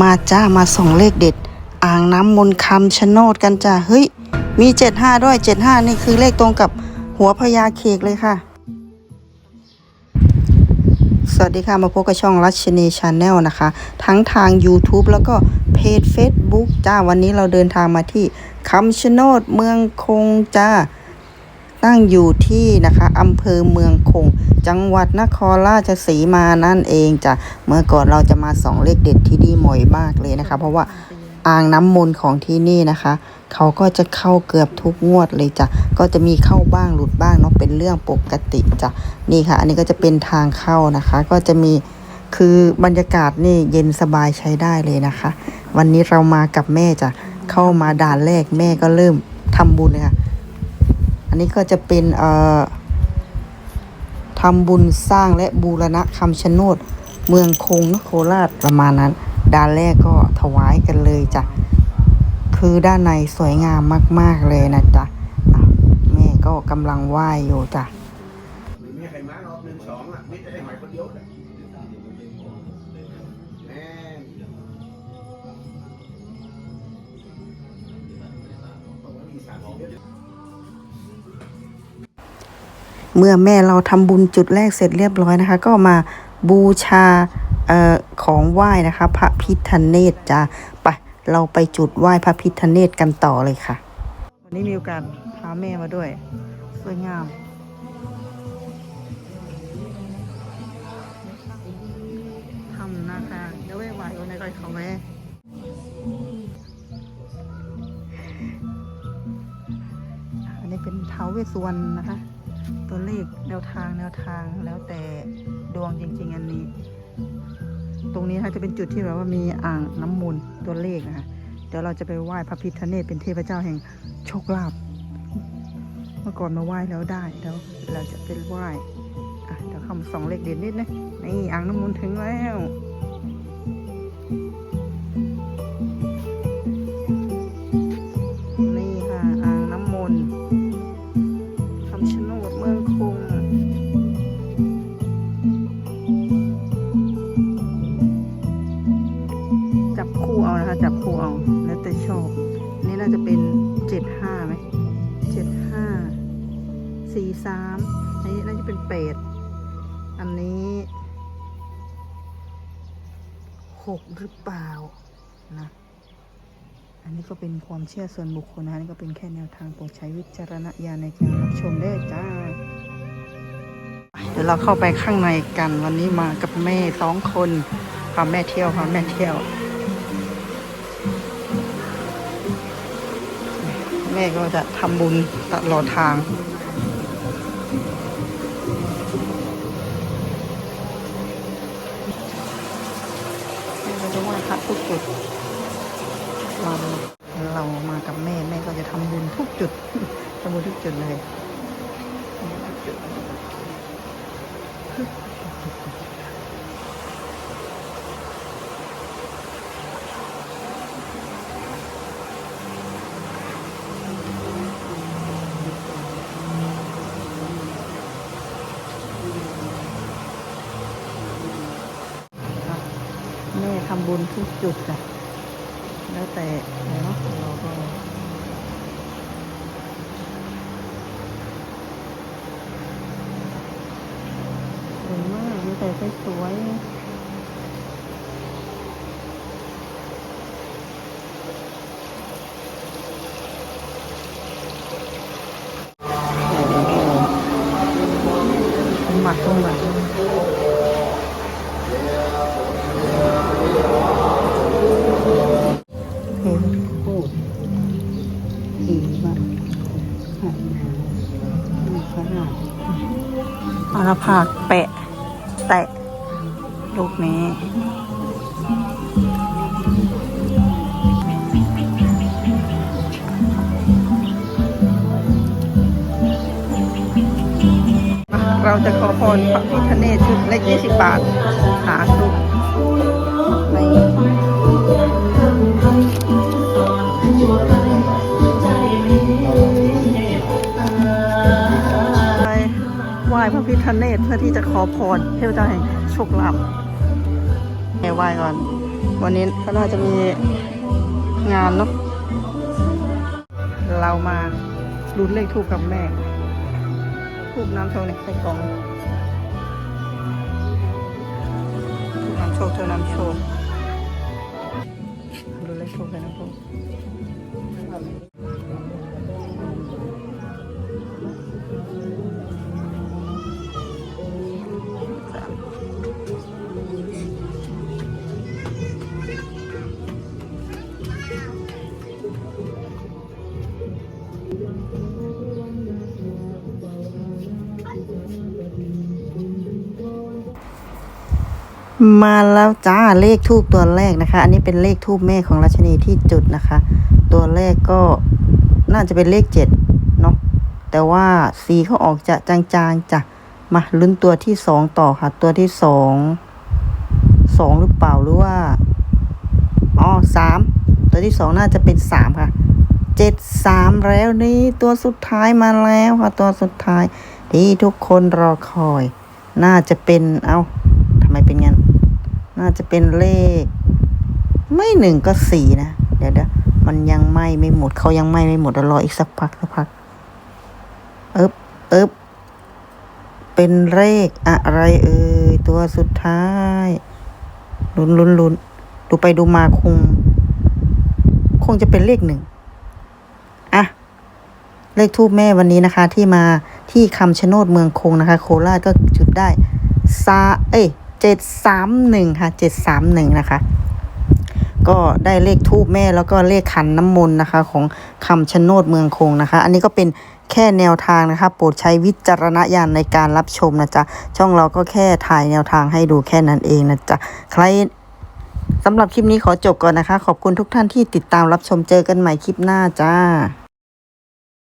มาจ้ามาส่องเลขเด็ด อ่างน้ำมนต์คำชะโนดกันจ้าเฮ้ย มี 75 ด้วย 75 นี่คือเลขตรงกับหัวพญาเขกเลยค่ะ สวัสดีค่ะ มาพบกับช่องรัชนีชาแนลนะคะ ทั้งทาง YouTube แล้วก็เพจ Facebook จ้าวันนี้เราเดินทางมาที่คำชะโนดเมืองคงจ้า ตั้งอยู่ที่นะคะอำเภอเมืองคง จังหวัดนครราชสีมานั่นเองจ้ะเมื่อก่อนเราจะมาสองเลขเด็ดที่นี่บ่อยมากเลยนะคะ เพราะว่าอ่างน้ำมนต์ของที่นี่นะคะ เขาก็จะเข้าเกือบทุกงวดเลยจ้ะก็จะมีเข้าบ้างหลุดบ้างเนาะเป็นเรื่องปกติจ้ะนี่ค่ะ อันนี้ก็จะเป็นทางเข้านะคะ ก็จะมีคือบรรยากาศนี่เย็นสบายใช้ได้เลยนะคะ วันนี้เรามากับแม่จ้ะเข้ามาด่านแรกแม่ก็เริ่มทำบุญเลยค่ะ อันนี้ก็จะเป็นเอ่อทำบุญสร้างและบูรณะคำชะโนด เมืองคงนโคราชประมาณนั้น ด้านแรกก็ถวายกันเลยจ้ะ คือด้านในสวยงามมาก ๆ เลยนะจ๊ะแม่ก็กำลังไหว้อยู่จ้ะเดียวแหละแม่บอกว่ามีสามสิบ เมื่อแม่เราทำบุญจุดแรกเสร็จเรียบร้อยนะคะ ก็มาบูชาเอ่อของไหว้นะคะ พระพิธเนศจ้ะไปเราไปจุดไหว้พระพิธเนศกันต่อเลยค่ะ วันนี้มีโอกาสพาแม่มาด้วย สวยงามทำนะคะเดี๋ยวแม่ไหววันไหนก็เขาแม่อันนี้เป็นเท้าเวสสุวรรณนะคะ ตัวเลขแนวทางแนวทางแล้วแต่ดวงจริง ๆ อันนี้ ตรงนี้นะคะจะเป็นจุดที่แบบว่ามีอ่างน้ำมนต์ตัวเลขนะคะเดี๋ยวเราจะไปไหว้พระพิฆเนศเป็นเทพเจ้าแห่งโชคลาภเมื่อก่อนมาไหว้แล้วได้แล้วเราจะเป็นไหว้อะเดี๋ยวเข้ามาส่องเลขเด่นนิดนะนี่อ่างน้ำมนต์ถึงแล้ว แล้วแต่ชอบ นี่น่าจะเป็นเจ็ดห้าไหมเจ็ดห้าสี่สามอันนี้น่าจะเป็นเป็ดอันนี้หกหรือเปล่านะอันนี้ก็เป็นความเชื่อส่วนบุคคลนะอันนี่ก็เป็นแค่แนวทางโปรดใช้วิจารณญาณในการรับชมได้จ้า เดี๋ยวเราเข้าไปข้างในกันวันนี้มากับแม่สองคนพาแม่เที่ยวพาแม่เที่ยว แม่ก็จะทำบุญตลอดทาง แม่ก็จะไหว้พระทุกจุด เราเรามากับแม่แม่ก็จะทำบุญทุกจุดทำบุญทุกจุดเลยทุกจุดแม่ ทำบุญทุกจุดจ้ะแล้วแต่เนาะเราก็สวยมากมีแต่สวยาราผากแปะ แตะลูกนี้ เราจะขอพรพระพิคเนตชุดเล็ก20 บาท หาสุข ว้พระพิฆเนศเพื่อที่จะขอพรเทพเจ้าแห่งโชคลาภแม่ไหว้ก่อน วันนี้ก็น่าจะมีงานเนาะเรามาลุ้นเลขทูบกับแม่ทูบน้ำโชคในใส่กล่องทูบน้ำโชคเธอน้ำโชคดูเลขทูบกันนะพวก มาแล้วจ้าเลขทูบตัวแรกนะคะ อันนี้เป็นเลขทูบแม่ของราชนีที่จุดนะคะ ตัวแรกก็น่าจะเป็นเลขเจ็ดเนาะแต่ว่าสีเขาออกจะจางๆจ้ะมาลุ้นตัวที่สองต่อค่ะ ตัวที่สองสองหรือเปล่าหรือว่าอ๋อสามตัวที่สองน่าจะเป็นสามค่ะเจ็ดสามแล้วนี่ตัวสุดท้ายมาแล้วค่ะ ตัวสุดท้ายที่ทุกคนรอคอย น่าจะเป็นเอาทำไมเป็นงั้น น่าจะเป็นเลข ไม่หนึ่งก็สี่นะ เดี๋ยวเดี๋ยวมันยังไหม่ไม่หมดเขายังไหม่ไม่หมดรออีกสักพักสักพักเอ๊บเอ๊บเป็นเลขอะไรเอ่ยตัวสุดท้ายลุ้นลุ้นลุ้นดูไปดูมาคง คงจะเป็นเลขหนึ่งอะเลขทูบแม่วันนี้นะคะ ที่มาที่คำชะโนดเมืองคงนะคะ โคราชก็จุดได้ซาเอ้ย เจ็ดสามหนึ่งค่ะเจ็ดสามหนึ่งนะคะ ก็ได้เลขทูบแม่แล้วก็เลขขันน้ำมนต์นะคะ ของคำชะโนดเมืองคงนะคะ อันนี้ก็เป็นแค่แนวทางนะคะ โปรดใช้วิจารณญาณในการรับชมนะจ๊ะ ช่องเราก็แค่ถ่ายแนวทางให้ดูแค่นั้นเองนะจ๊ะ ใครสำหรับคลิปนี้ขอจบก่อนนะคะ ขอบคุณทุกท่านที่ติดตามรับชมเจอกันใหม่คลิปหน้าจ้า